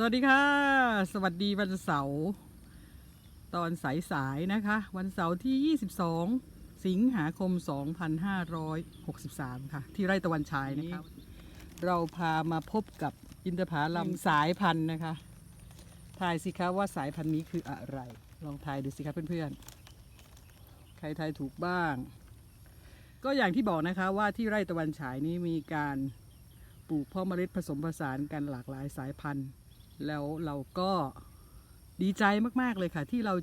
สวัสดีค่ะ สวัสดีวันเสาร์ตอนสายๆนะคะ วันเสาร์ที่ 22 สิงหาคม 2563 ค่ะ ที่ไร่ตะวันชายนะคะ เราพามาพบกับอินทผลัมสายพันธุ์นะคะทายสิคะว่าสายพันธุ์นี้คืออะไร ลองทายดูสิคะเพื่อนๆ ใครทายถูกบ้าง ก็อย่างที่บอกนะคะว่าที่ไร่ตะวันฉายนี้มีการปลูกเพ่อเมล็ดผสมผสานกันหลากหลายสายพันธุ์ แล้วเราก็ดีใจมาก ๆ เลยค่ะ ที่เรา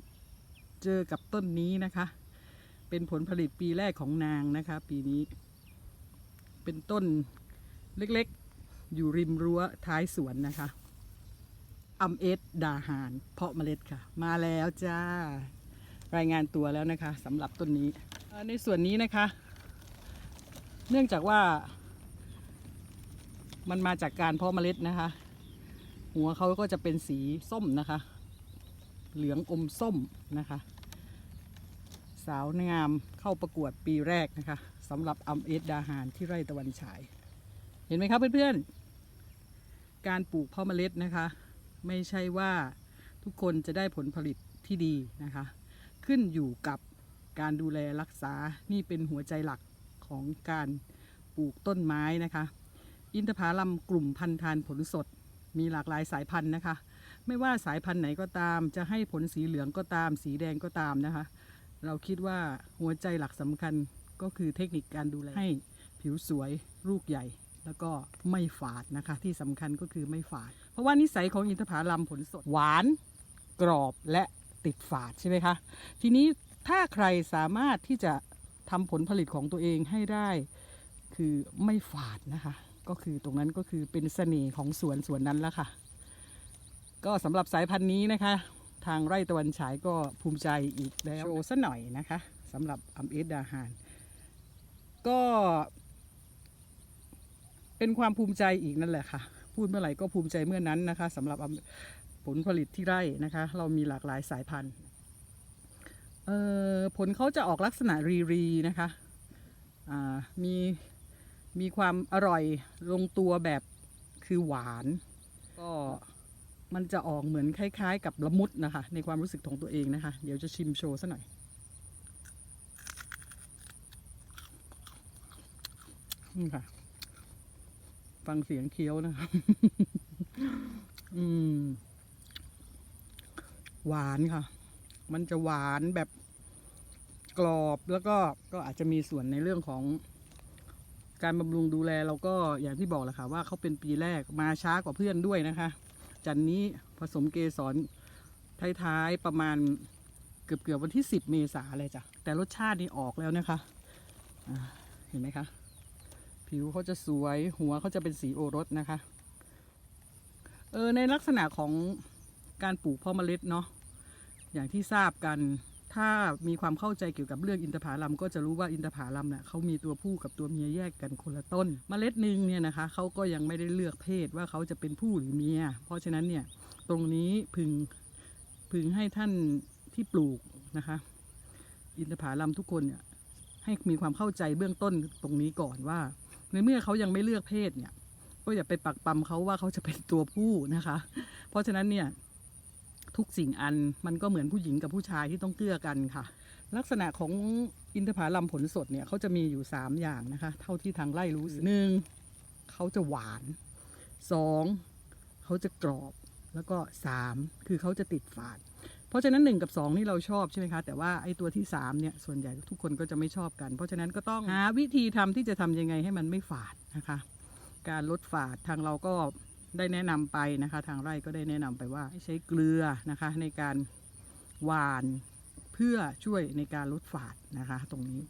เจอกับต้นนี้นะคะ เป็นผลผลิตปีแรกของนางนะคะ ปีนี้ เป็นต้นเล็กๆ อยู่ริมรั้วท้ายสวนนะคะอัมเอสดาหารเพาะเมล็ดค่ะ มาแล้วจ้า รายงานตัวแล้วนะคะสำหรับต้นนี้ ในส่วนนี้นะคะ เนื่องจากว่ามันมาจากการเพาะเมล็ดนะคะ หัวเขาก็จะเป็นสีส้มนะคะ เหลืองอมส้มนะคะ สาวงามเข้าประกวดปีแรกนะคะสำหรับอัมเอสดาหารที่ไร่ตะวันฉาย เห็นไหมครับเพื่อนๆ การปลูกเพาะเมล็ดนะคะ ไม่ใช่ว่าทุกคนจะได้ผลผลิตที่ดีนะคะ ขึ้นอยู่กับการดูแลรักษานี่เป็นหัวใจหลักของการปลูกต้นไม้นะคะ อินทผลัมกลุ่มพันธานผลสด มีหลากหลายสายพันธุ์นะคะ ไม่ว่าสายพันธุ์ไหนก็ตาม จะให้ผลสีเหลืองก็ตาม สีแดงก็ตามนะคะ เราคิดว่าหัวใจหลักสำคัญก็คือเทคนิคการดูแลให้ผิวสวยลูกใหญ่ แล้วก็ไม่ฝาดนะคะ ที่สำคัญก็คือไม่ฝาด เพราะว่านิสัยของอินทผลัมผลสดหวาน กรอบและติดฝาดใช่ไหมคะ ทีนี้ถ้าใครสามารถที่จะทำผลผลิตของตัวเองให้ได้ คือไม่ฝาดนะคะ ก็คือตรงนั้นก็คือเป็นเสน่ห์ของสวนสวนนั้นแล้วค่ะ ก็สำหรับสายพันธุ์นี้นะคะ ทางไร่ตะวันฉายก็ภูมิใจอีกแล้วโชว์ซะหน่อยนะคะสำหรับอัมเอสดาหารก็เป็นความภูมิใจอีกนั่นแหละค่ะ พูดเมื่อไหร่ก็ภูมิใจเมื่อนั้นนะคะสำหรับผลผลิตที่ไร่นะคะ เรามีหลากหลายสายพันธุ์เออผลเขาจะออกลักษณะรีรีนะคะมี มีความอร่อยลงตัวแบบคือหวาน ก็มันจะออกเหมือนคล้าย ๆ กับละมุดนะคะ ในความรู้สึกของตัวเองนะคะ เดี๋ยวจะชิมโชว์ซะหน่อย นี่ค่ะ ฟังเสียงเคี้ยวนะคะอืม หวานค่ะ มันจะหวานแบบกรอบแล้วก็ก็อาจจะมีส่วนในเรื่องของ การบำรุงดูแลเราก็อย่างที่บอกแหละค่ะว่าเขาเป็นปีแรกมาช้ากว่าเพื่อนด้วยนะคะ จันนี้ผสมเกสรท้ายๆประมาณเกือบเกือบวันที่ 10 เมษาเลยจ้ะแต่รสชาตินี่ออกแล้วนะคะอ่าเห็นไหมคะ ผิวเขาจะสวยหัวเขาจะเป็นสีโอรสนะคะเออในลักษณะของการปลูกเพาะเมล็ดเนาะอย่างที่ทราบกัน ถ้ามีความเข้าใจเกี่ยวกับเรื่องอินทผลัมก็จะรู้ว่าอินทผลัมเนี่ยเขามีตัวผู้กับตัวเมียแยกกันคนละต้นเมล็ดหนึ่งเนี่ยนะคะเขาก็ยังไม่ได้เลือกเพศว่าเขาจะเป็นผู้หรือเมีย เพราะฉะนั้นเนี่ยตรงนี้พึงพึงให้ท่านที่ปลูกนะคะ อินทผลัมทุกคนเนี่ยให้มีความเข้าใจเบื้องต้นตรงนี้ก่อนว่า ในเมื่อเขายังไม่เลือกเพศเนี่ยก็อย่าไปปักปั๊มเขาว่าเขาจะเป็นตัวผู้นะคะ เพราะฉะนั้นเนี่ย ทุกสิ่งอันมันก็เหมือนผู้หญิงกับผู้ชายที่ต้องเกื้อกันค่ะ ลักษณะของอินทผลัมผลสดเนี่ยเขาจะมีอยู่ 3 อย่างนะคะ เท่าที่ทางไร่รู้หนึ่งเขาจะหวานสองเขาจะกรอบแล้วก็สามคือเขาจะติดฝาด เพราะฉะนั้น 1 กับ 2 นี่เราชอบใช่ไหมคะ แต่ว่าไอ้ตัวที่ 3 เนี่ย ส่วนใหญ่ทุกคนก็จะไม่ชอบกัน เพราะฉะนั้นก็ต้องหาวิธีทำที่จะทำยังไงให้มันไม่ฝาดนะคะ การลดฝาดทางเราก็ ได้แนะนำไปนะคะ ทางไร่ก็ได้แนะนำไปว่าให้ใช้เกลือนะคะ ในการหวานเพื่อช่วยในการลดฝาดนะคะ ตรงนี้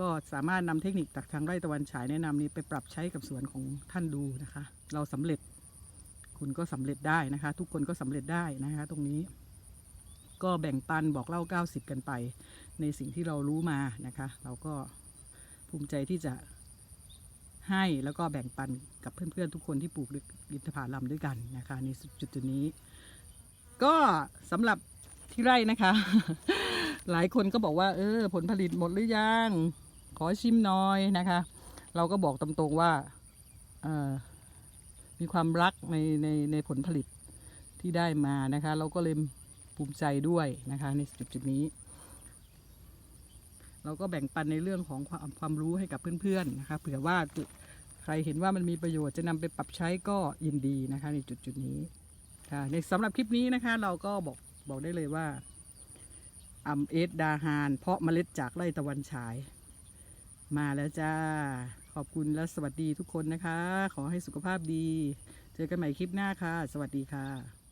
ก็สามารถนำเทคนิคจากทางไร่ตะวันฉายแนะนำนี้ไปปรับใช้กับสวนของท่านดูนะคะ เราสำเร็จคุณก็สำเร็จได้นะคะ ทุกคนก็สำเร็จได้นะคะ ตรงนี้ ก็แบ่งปันบอกเล่า 90 กันไป ในสิ่งที่เรารู้มานะคะ เราก็ภูมิใจที่จะ ให้แล้วก็แบ่งปันกับเพื่อนๆทุกคนที่ปลูกอินทผลัมด้วยกันนะคะในจุดจุดนี้ ก็สำหรับที่ไร่นะคะ หลายคนก็บอกว่า เออ ผลผลิตหมดหรือยัง ขอชิมหน่อยนะคะ เราก็บอกตรงๆว่าเออมีความรักในในในผลผลิตที่ได้มานะคะ เราก็เลยภูมิใจด้วยนะคะในจุดจุดนี้ เราก็แบ่งปันในเรื่องของความความรู้ให้กับเพื่อนๆนะคะเผื่อว่าใครเห็นว่ามันมีประโยชน์จะนำไปปรับใช้ก็ยินดีนะคะ ในจุดจุดนี้ค่ะในสำหรับคลิปนี้นะคะ เราก็บอกบอกได้เลยว่าอัมเอสดาฮาน เพาะเมล็ดจากไร่ตะวันฉาย มาแล้วจ้า ขอบคุณและสวัสดีทุกคนนะคะ ขอให้สุขภาพดี เจอกันใหม่คลิปหน้าค่ะ สวัสดีค่ะ